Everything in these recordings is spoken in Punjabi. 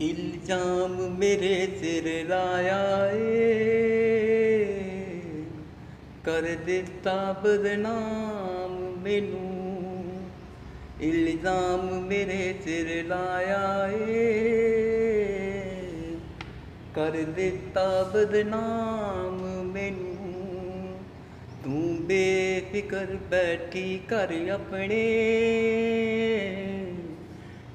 ਇਲਜ਼ਾਮ ਮੇਰੇ ਸਿਰ ਲਾਇਆ ਏ ਕਰ ਦਿੱਤਾ ਬਦਨਾਮ ਮੈਨੂੰ। ਇਲਜ਼ਾਮ ਮੇਰੇ ਸਿਰ ਲਾਇਆ ਏ ਕਰ ਦਿੱਤਾ ਬਦਨਾਮ ਮੈਨੂੰ। ਤੂੰ ਬੇਫਿਕਰ ਬੈਠੀ ਕਰ ਆਪਣੇ।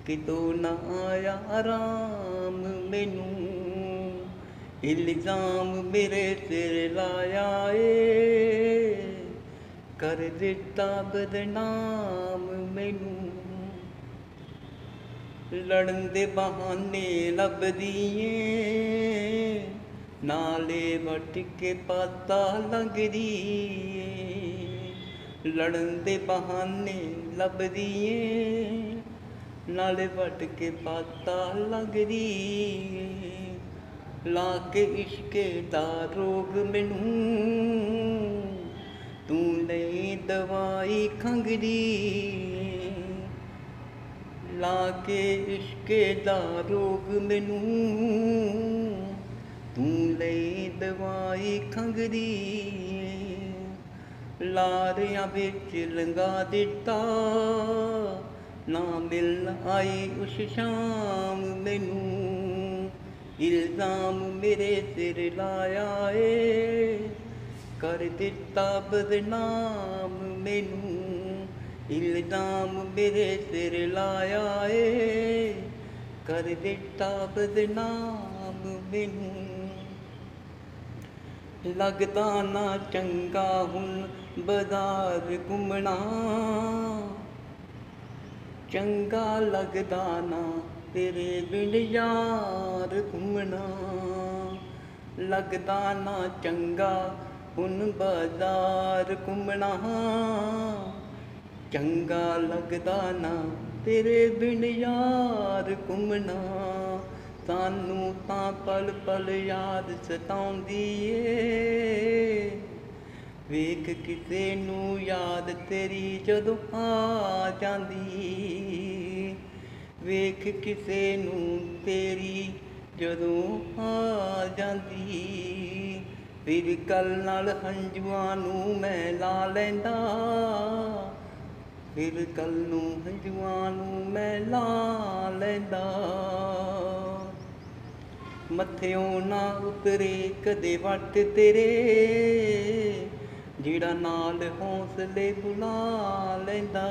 ਕਿਤੋਂ ਨਾ ਆਇਆ ਆਰਾਮ ਮੈਨੂੰ। ਇਲਜ਼ਾਮ ਮੇਰੇ ਸਿਰ ਲਾਇਆ ਏ। ਕਰ ਦਿੱਤਾ ਬਦਨਾਮ ਮੈਨੂੰ। ਲੜਨ ਦੇ ਬਹਾਨੇ ਲੱਭਦੀ ਏ। ਨਾਲੇ ਵਟ ਕੇ ਪਾਤਾ ਲੱਗਦੀ ਏ। ਲੜਨ ਦੇ ਬਹਾਨੇ ਲੱਭਦੀ ਏ। ਨਾਲੇ ਵੱਟ ਕੇ ਪਾਤਾ ਲੱਗਦੀ ਲਾ ਕੇ ਇਸ਼ਕੇ ਦਾ ਰੋਗ ਮੈਨੂੰ, ਤੂੰ ਲਈ ਦਵਾਈ ਖੰਗਦੀ ਲਾ ਕੇ ਇਸ਼ਕੇ ਦਾ ਰੋਗ ਮੈਨੂੰ, ਤੂੰ ਲਈ ਦਵਾਈ ਖੰਗਦੀ ਲਾਰਿਆਂ ਵਿੱਚ ਲੰਗਾ ਦਿੱਤਾ ਨਾ ਮਿਲ ਆਈ ਉਸ ਸ਼ਾਮ ਮੈਨੂੰ। ਇਲਜ਼ਾਮ ਮੇਰੇ ਸਿਰ ਲਾਇਆ ਏ। ਕਰ ਦਿੱਤਾ ਬਦਨਾਮ ਮੈਨੂੰ। ਇਲਜ਼ਾਮ ਮੇਰੇ ਸਿਰ ਲਾਇਆ ਏ। ਕਰ ਦਿੱਤਾ ਬਦਨਾਮ ਮੈਨੂੰ। ਲੱਗਦਾ ਨਾ ਚੰਗਾ ਹੁਣ ਬਾਜ਼ਾਰ ਘੁੰਮਣਾ। ਚੰਗਾ ਲੱਗਦਾ ਨਾ, ਤੇਰੇ ਬਿਨ ਯਾਰ ਘੁੰਮਣਾ। ਲੱਗਦਾ ਨਾ ਚੰਗਾ, ਹੁਣ ਬਾਜ਼ਾਰ ਘੁੰਮਣਾ। ਚੰਗਾ ਲੱਗਦਾ ਨਾ, ਤੇਰੇ ਬਿਨ ਯਾਰ ਘੁੰਮਣਾ। ਸਾਨੂੰ ਤਾਂ ਪਲ ਪਲ ਯਾਦ ਸਤਾਉਂਦੀ ਏ। ਵੇਖ ਕਿਸੇ ਨੂੰ ਯਾਦ ਤੇਰੀ ਜਦੋਂ ਆ ਜਾਂਦੀ। ਵੇਖ ਕਿਸੇ ਨੂੰ ਤੇਰੀ ਜਦੋਂ ਆ ਜਾਂਦੀ। ਫਿਰ ਕੱਲ ਨਾਲ ਹੰਝੂਆਂ ਨੂੰ ਮੈਂ ਲਾ ਲੈਂਦਾ। ਫਿਰ ਕੱਲ ਨੂੰ ਹੰਝੂਆਂ ਨੂੰ ਮੈਂ ਲਾ ਲੈਂਦਾ। ਮੱਥਿਓਂ ਨਾ ਉਤਰੇ ਕਦੇ ਵੱਟ ਤੇਰੇ। ਜਿਹੜਾ ਨਾਲ ਹੌਸਲੇ ਬੁਲਾ ਲੈਂਦਾ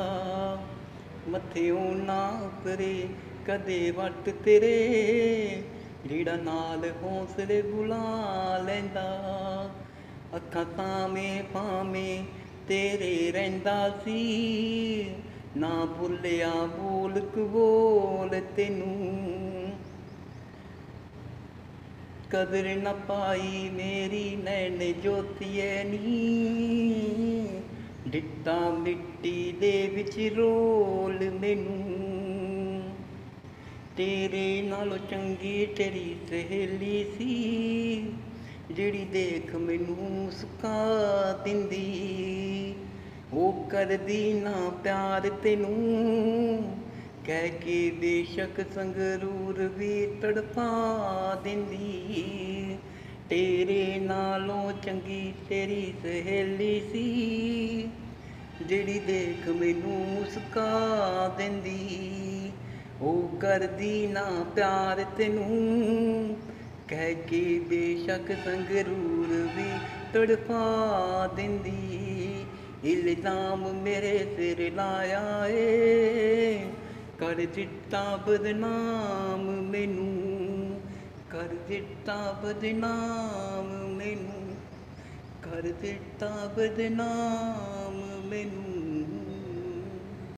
ਮੱਥਿਓਂ ਨਾ ਉਤਰੇ ਕਦੇ ਵੱਟ ਤੇਰੇ। ਜਿਹੜਾ ਨਾਲ ਹੌਸਲੇ ਬੁਲਾ ਲੈਂਦਾ, ਅੱਖਾਂ ਤਾਵੇਂ ਪਾਵੇਂ ਤੇਰੇ ਰਹਿੰਦਾ ਸੀ। ਨਾ ਭੁੱਲਿਆ ਬੋਲ ਕਬੋਲ ਤੈਨੂੰ। ਕਦਰ ਨਾ ਪਾਈ ਮੇਰੀ ਨੈਣ ਜੋਤੀਏ ਨੀ। ਡਿੱਟਾ ਮਿੱਟੀ ਦੇ ਵਿੱਚ ਰੋਲ ਮੈਨੂੰ। ਤੇਰੇ ਨਾਲੋਂ ਚੰਗੀ ਤੇਰੀ ਸਹੇਲੀ ਸੀ, ਜਿਹੜੀ ਦੇਖ ਮੈਨੂੰ ਸੁਕਾ ਦਿੰਦੀ। ਉਹ ਕਰਦੀ ਨਾ ਪਿਆਰ ਤੈਨੂੰ। ਕਹਿ ਕੇ ਬੇਸ਼ੱਕ ਸੰਗਰੂਰ ਵੀ ਤੜਪਾ ਦਿੰਦੀ। ਤੇਰੇ ਨਾਲੋਂ ਚੰਗੀ ਤੇਰੀ ਸਹੇਲੀ ਸੀ, ਜਿਹੜੀ ਦੇਖ ਮੈਨੂੰ ਮੁਸਕਾ ਦਿੰਦੀ। ਉਹ ਕਰਦੀ ਨਾ ਪਿਆਰ ਤੈਨੂੰ, ਕਹਿ ਕੇ ਬੇਸ਼ੱਕ ਸੰਗਰੂਰ ਵੀ ਤੜਪਾ ਦਿੰਦੀ। ਇਲਜ਼ਾਮ ਮੇਰੇ ਸਿਰ ਲਾਇਆ ਏ ਕਰ ਦਿੱਤਾ ਬਦਨਾਮ ਮੈਨੂੰ ਕਰ ਦਿੱਤਾ ਬਦਨਾਮ ਮੈਨੂੰ ਕਰ ਦਿੱਤਾ ਬਦਨਾਮ ਮੈਨੂੰ।